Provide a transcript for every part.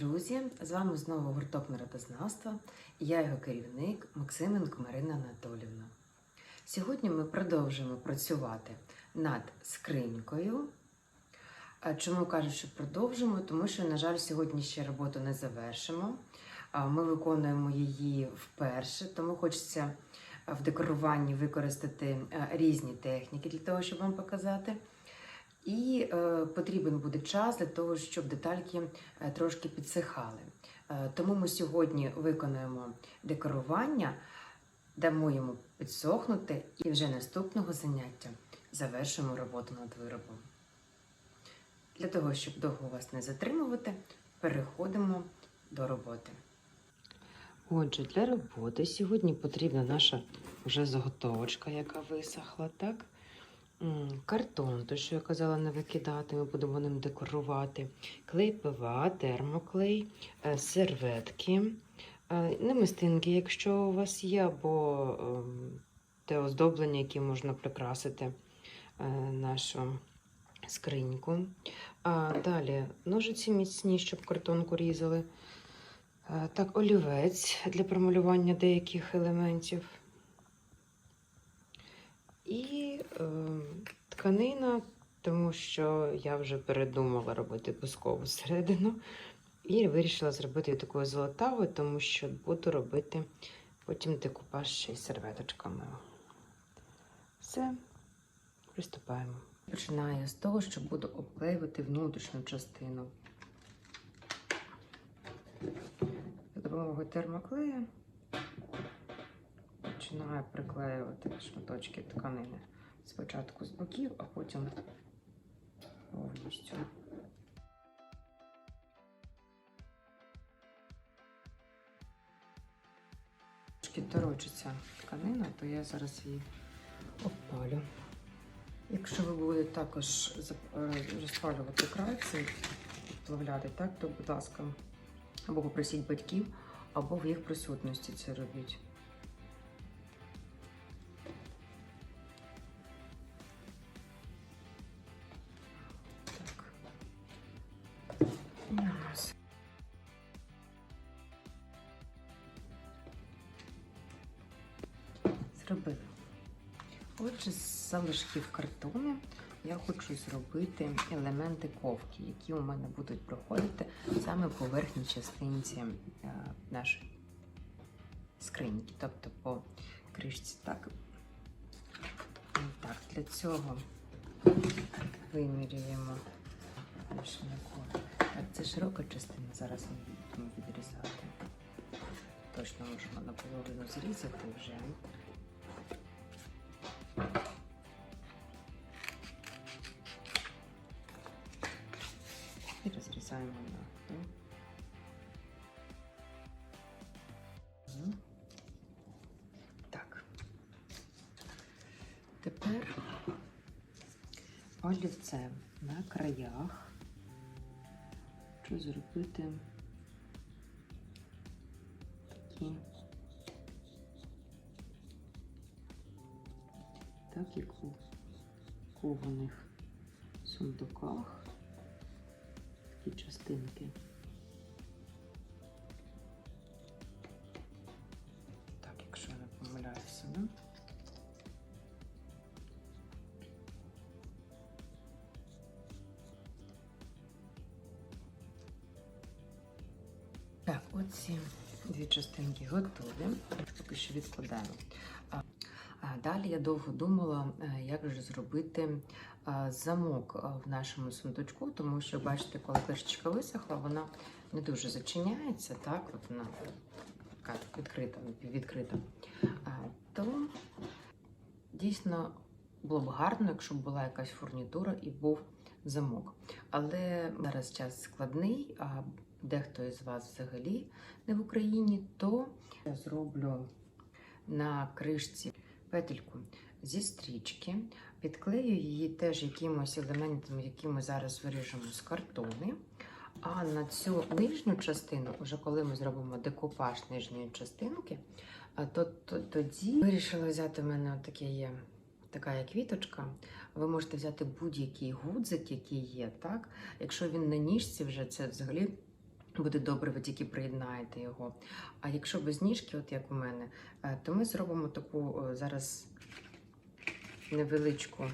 друзі! З вами знову гурток народознавства я його керівник Максименко Марина Анатолівна. Сьогодні ми продовжуємо працювати над скринькою. Чому кажу, що продовжимо? Тому що, на жаль, сьогодні ще роботу не завершимо. Ми виконуємо її вперше, тому хочеться в декоруванні використати різні техніки для того, щоб вам показати. І е, потрібен буде час для того, щоб детальки е, трошки підсихали. Е, тому ми сьогодні виконуємо декорування, дамо йому підсохнути, і вже наступного заняття завершимо роботу над виробом. Для того, щоб довго вас не затримувати, переходимо до роботи. Отже, для роботи сьогодні потрібна наша вже заготовочка, яка висохла, так? Картон, то що я казала, не викидати, ми будемо ним декорувати. Клей ПВА, термоклей, е, серветки, е, намистинки, якщо у вас є, або ем, те оздоблення, яке можна прикрасити е, нашу скриньку. А далі ножиці міцні, щоб картонку різали. Так, олівець для промалювання деяких елементів. І е, тканина, тому що я вже передумала робити пускову середину. І вирішила зробити такою золотавою, тому що буду робити потім декупаж ще й серветочками. Все, приступаємо. Починаю з того, що буду обклеювати внутрішню частину. За допомогою термоклею починаю приклеювати шматочки тканини. Спочатку з боків, а потім повністю. Трошки торочиться тканина, то я зараз її обпалю. Якщо ви будете також розпалювати край цей, підплавляти, так, то, будь ласка, або попросіть батьків, або в їх присутності це робіть. Зробили. Отже, з залишків картону я хочу зробити елементи ковки, які у мене будуть проходити саме по верхній частинці е, нашої скриньки, тобто по кришці. Так, так для цього вимірюємо широко. Так, це широка частина, зараз ми будемо відрізати. Точно можемо наполовину зрізати вже. Олівцем на краях. Хочу зробити? Такі, так як у кованих сундуках. Такі частинки. Оці дві частинки готові. Поки що а Далі я довго думала, е, як же зробити е, замок е, в нашому сундучку, тому що, бачите, коли кришечка висохла, вона не дуже зачиняється, так, от вона така відкрита, відкрита. То дійсно було б гарно, якщо б була якась фурнітура і був замок. Але зараз час складний, дехто із вас взагалі не в Україні, то я зроблю на кришці петельку зі стрічки, підклею її теж якимось елементом, які ми зараз виріжемо з картони. А на цю нижню частину, вже коли ми зробимо декупаж нижньої частинки, то, то тоді вирішила взяти в мене таке є. Така є квіточка, ви можете взяти будь-який гудзик, який є, так? Якщо він на ніжці вже це взагалі Буде добре, ви тільки приєднаєте його. А якщо без ніжки, от як у мене, е, то ми зробимо таку е, зараз невеличку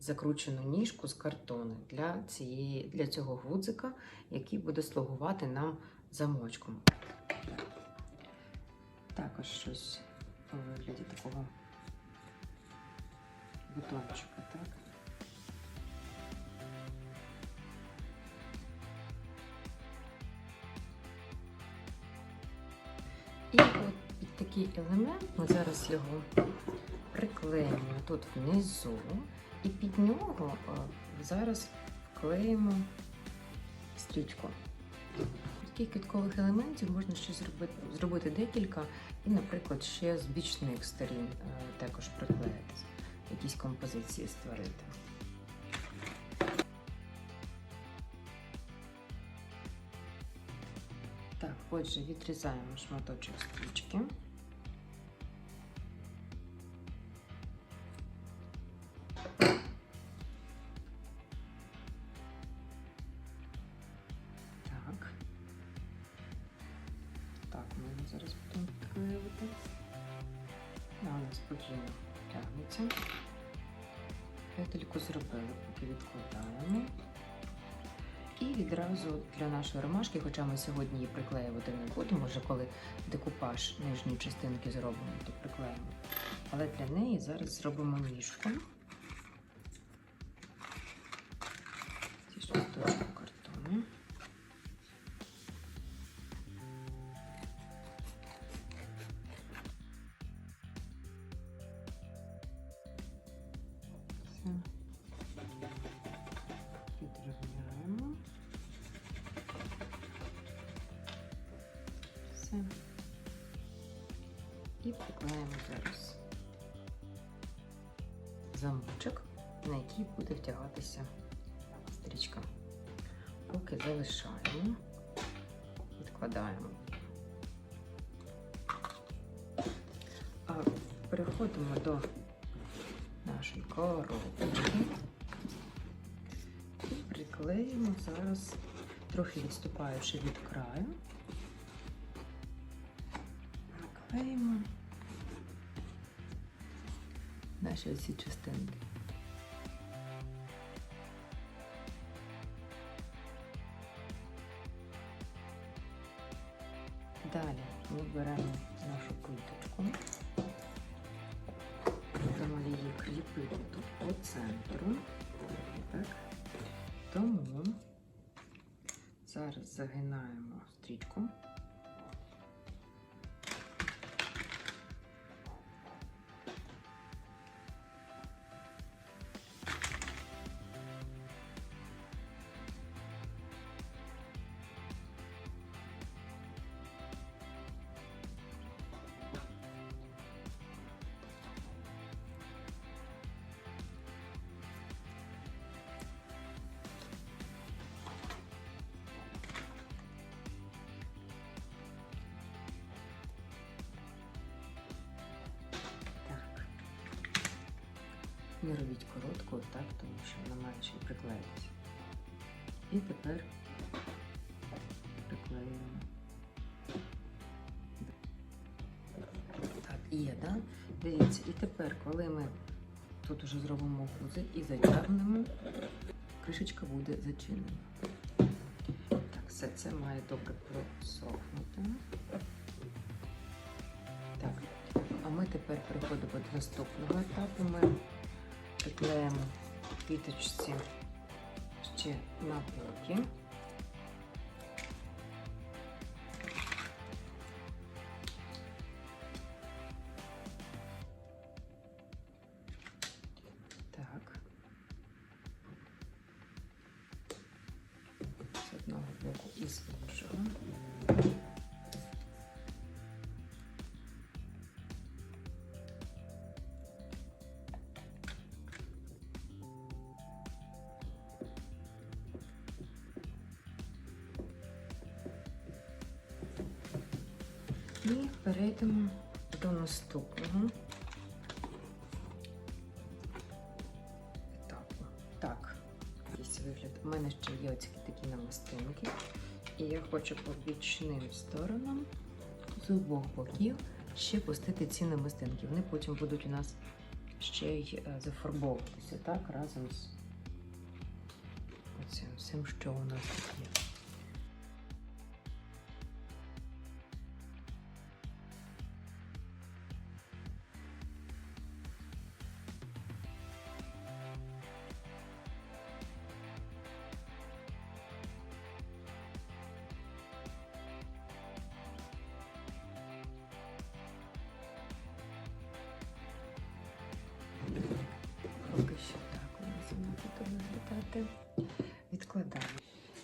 закручену ніжку з картону для, цієї, для цього гудзика, який буде слугувати нам замочком. Також щось у вигляді такого бутончика, так? І от під такий елемент ми зараз його приклеїмо тут внизу, і під нього е, зараз вклеїмо стрічку. Таких квіткових елементів можна ще зробити, зробити декілька, і, наприклад, ще з бічних сторін е, також приклеїти, якісь композиції створити. Отже, відрізаємо шматочок стрічки. Відразу для нашої ромашки, хоча ми сьогодні її приклеювати не будемо, вже коли декупаж нижньої частинки зробимо, то приклеїмо. Але для неї зараз зробимо ніжку. Все. І приклеїмо зараз замочок, на який буде втягатися стрічка. Поки залишаємо, відкладаємо. А переходимо до нашої коробки. І приклеїмо зараз, трохи відступаючи від краю. Приклеїмо наші оці частинки. Далі ми беремо нашу плиточку. Будемо її кріпити тут по центру. Так. Тому зараз загинаємо стрічку. Не робіть коротку, так, тому що вона має ще й приклеїтися. І тепер приклеюємо. Так, є? Да? Дивіться, і тепер, коли ми тут уже зробимо гузи і затягнемо, кришечка буде зачинена. Так, все це має добре просохнути. Так, а ми тепер переходимо до наступного етапу. Ми приклеїмо квіточці ще на боки. Перейдемо до наступного етапу. Так, якийсь вигляд. У мене ще є оці такі намистинки. І я хочу по бічним сторонам з обох боків ще пустити ці намистинки. Вони потім будуть у нас ще й е, зафарбовуватися, так, разом з оцим всім, що у нас тут є.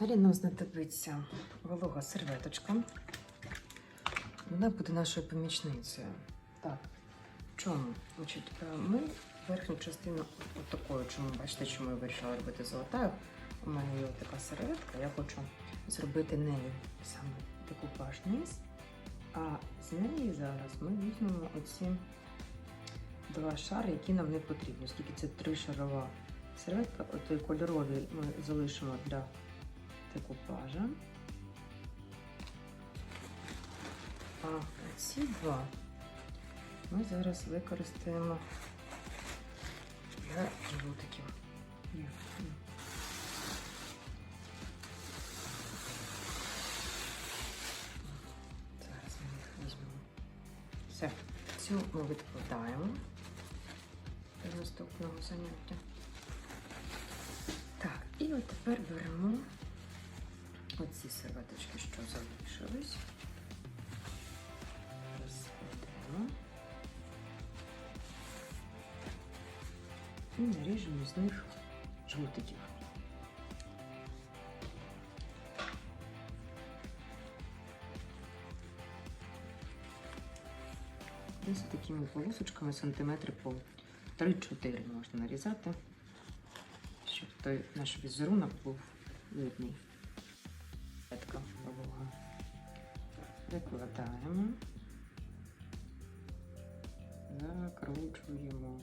Далі нам знадобиться волога серветочка. Вона буде нашою помічницею. Так, в чому? Значить, е, ми верхню частину от такою, чому бачите, чому я вирішила робити золотою. У мене є така серветка, я хочу зробити нею саме декупаж низ. А з неї зараз ми візьмемо оці два шари, які нам не потрібні, оскільки це тришарова серветка, отой кольоровий ми залишимо для декупажа. А ці два ми зараз використаємо для ні. Зараз ми їх візьмемо. Все, цю ми відкладаємо до наступного заняття. Так, і от тепер беремо оці серветочки, що залишились. Розкладемо. І наріжемо з них жгутиків. Десь такими полосочками сантиметри по 3-4 можна нарізати, щоб той наш візерунок був видний. Викладаємо, закручуємо.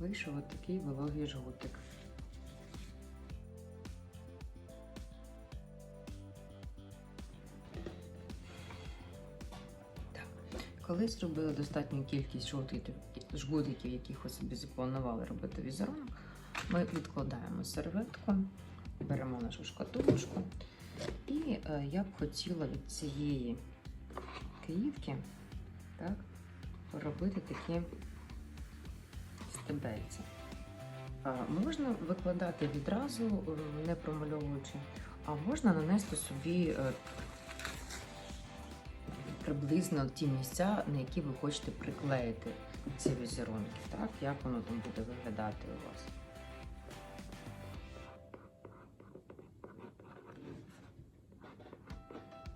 Вийшов такий вологий жгутик. Коли зробили достатню кількість жгутиків, жгутиків, яких ви собі запланували робити візерунок, ми відкладаємо серветку, беремо нашу шкатулочку. І е, я б хотіла від цієї київки так, робити такі стебельця. А, Можна викладати відразу, е, не промальовуючи, а можна нанести собі е, приблизно ті місця, на які ви хочете приклеїти ці візерунки, так? Як воно там буде виглядати у вас.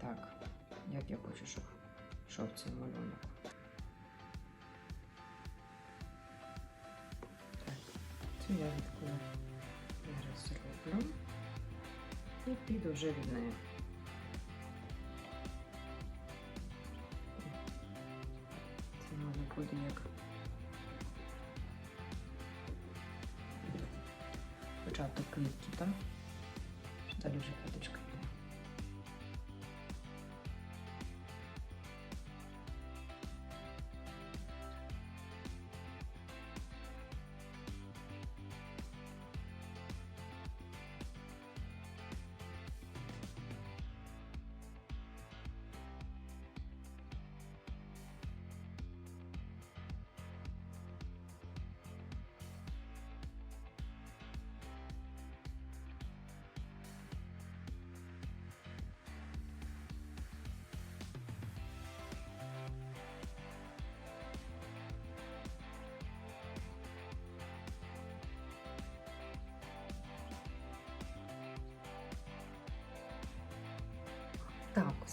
Так, як я хочу, щоб йшов цей малюнок. Цю я таку зараз зроблю і піду вже від неї. Квітки, так? Далі вже квіточка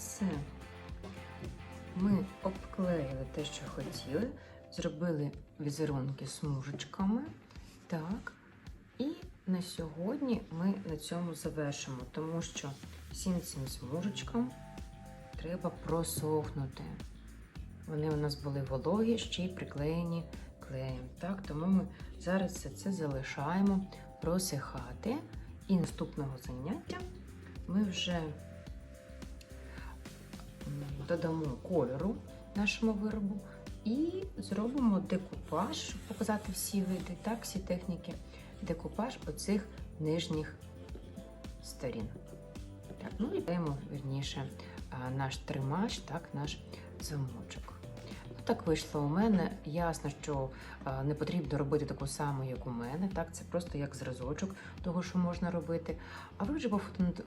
все. Ми обклеїли те, що хотіли, зробили візерунки смужечками. Так. І на сьогодні ми на цьому завершимо, тому що всім цим смужечкам треба просохнути. Вони у нас були вологі, ще й приклеєні клеєм. Так, тому ми зараз все це залишаємо просихати. І наступного заняття ми вже додамо кольору нашому виробу і зробимо декупаж, щоб показати всі види, так, всі техніки. Декупаж оцих нижніх сторін. Так, ну і даємо вірніше наш тримач, так, наш замочок. Так вийшло у мене. Ясно, що а, не потрібно робити таку саму, як у мене. Так, це просто як зразочок того, що можна робити. А ви вже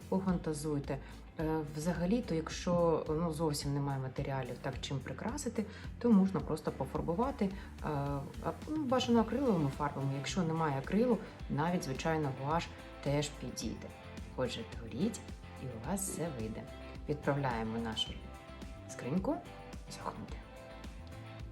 пофантазуйте. Е, Взагалі-то, якщо ну, зовсім немає матеріалів, так чим прикрасити, то можна просто пофарбувати е, ну, бажано акриловими фарбами. Якщо немає акрилу, навіть звичайно гуаш теж підійде. Отже, творіть, і у вас все вийде. Відправляємо нашу скриньку сохнути.